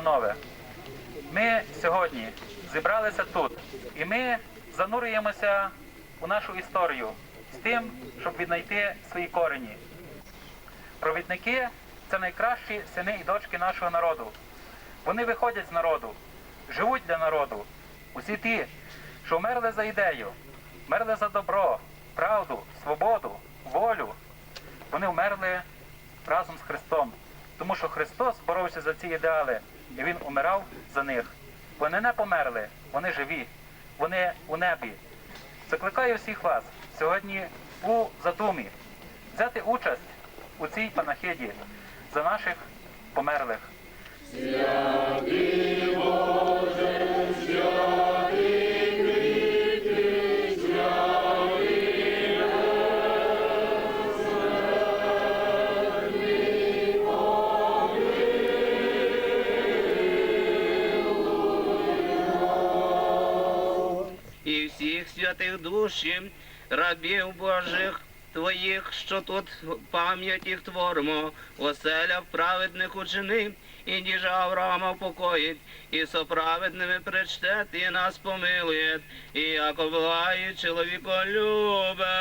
установи. Ми сьогодні зібралися тут і ми занурюємося у нашу історію з тим, щоб віднайти свої корені. Провідники це найкращі сини і дочки нашого народу. Вони виходять з народу, живуть для народу. Усі ті, що вмерли за ідею, вмерли за добро, правду, свободу, волю. Вони вмерли разом з Христом тому що Христос боровся за ці ідеали, і Він умирав за них. Вони не померли, вони живі, вони у небі. Закликаю всіх вас сьогодні у задумі взяти участь у цій панахиді за наших померлих. Святих душі, рабів Божих Твоїх, що тут пам'ять їх творимо, оселя праведних учини, і діжа Авраама покоїть, і соправедними причтет, і нас помилує, і як благає чоловіколюбе.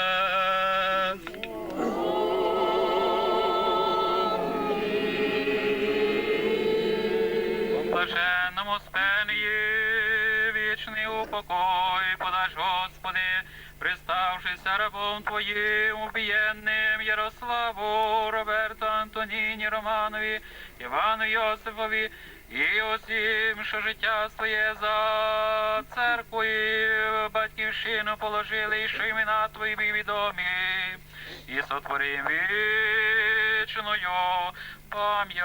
Вічний упокой, подай, Господи, приставшися рабом Твоїм, убієнним Ярославу, Роберту Антоніні Романові, Івану Йосифові і усім, що життя своє за церкву і батьківщину положили, і що імена Твої відомі, і сотворим вічною пам'ять.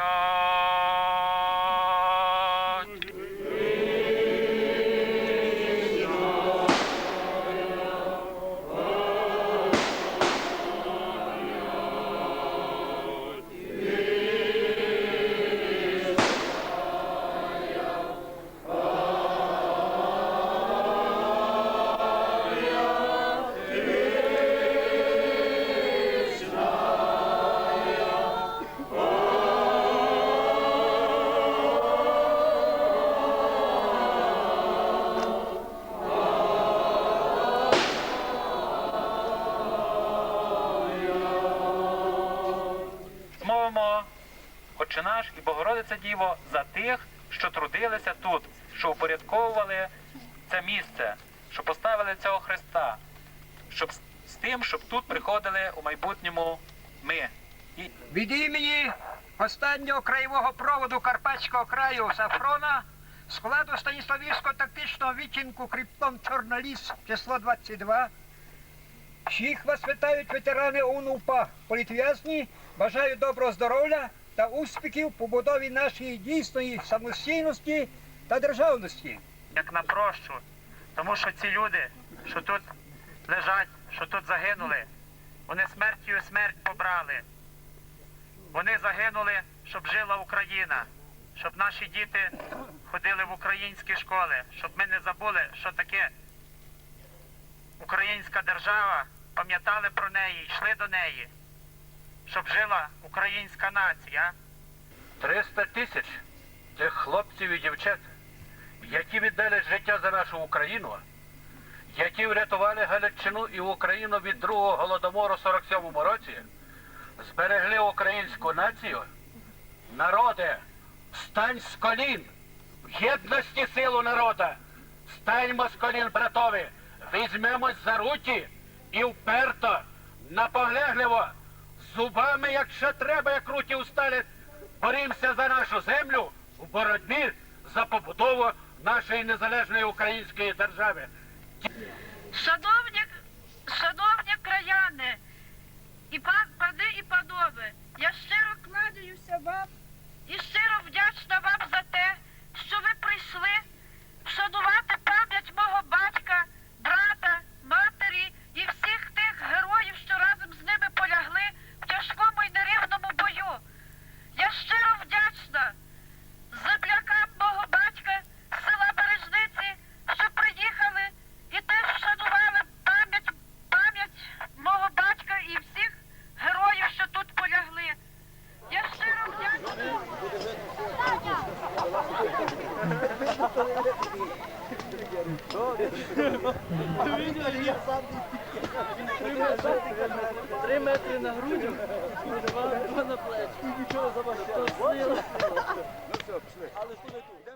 Отче наш і Богородиця Діво за тих, що трудилися тут, що упорядковували це місце, що поставили цього Христа, щоб з- тим, щоб тут приходили у майбутньому ми. І Від імені останнього краєвого проводу Карпатського краю Сафрона складу Станіславівського тактичного відтінку Кріптон Чорноліс число 22. Всіх вас вітають ветерани ОНУПА, політв'язні, бажаю доброго здоров'я та успіхів побудові нашої дійсної самостійності та державності. як на прощу, тому що ці люди, що тут лежать, що тут загинули, вони смертю смерть побрали. Вони загинули, щоб жила Україна, щоб наші діти ходили в українські школи, щоб ми не забули, що таке українська держава, пам'ятали про неї, йшли до неї, щоб жила українська нація. 300 тисяч цих хлопців і дівчат, які віддали життя за нашу Україну, які врятували Галичину і Україну від другого голодомору в 47-му році, зберегли українську націю. Народе, стань з колін, в єдності силу народа, станьмо з колін, братові, візьмемось за руки і вперто, наполегливо, зубами, якщо треба, як руки усталі, борімося за нашу землю у боротьбі за побудову нашої незалежної української держави. Шановні, шановні краяни, Три метри на грудю, два, на плечі. Нічого за вас. Але що не тут.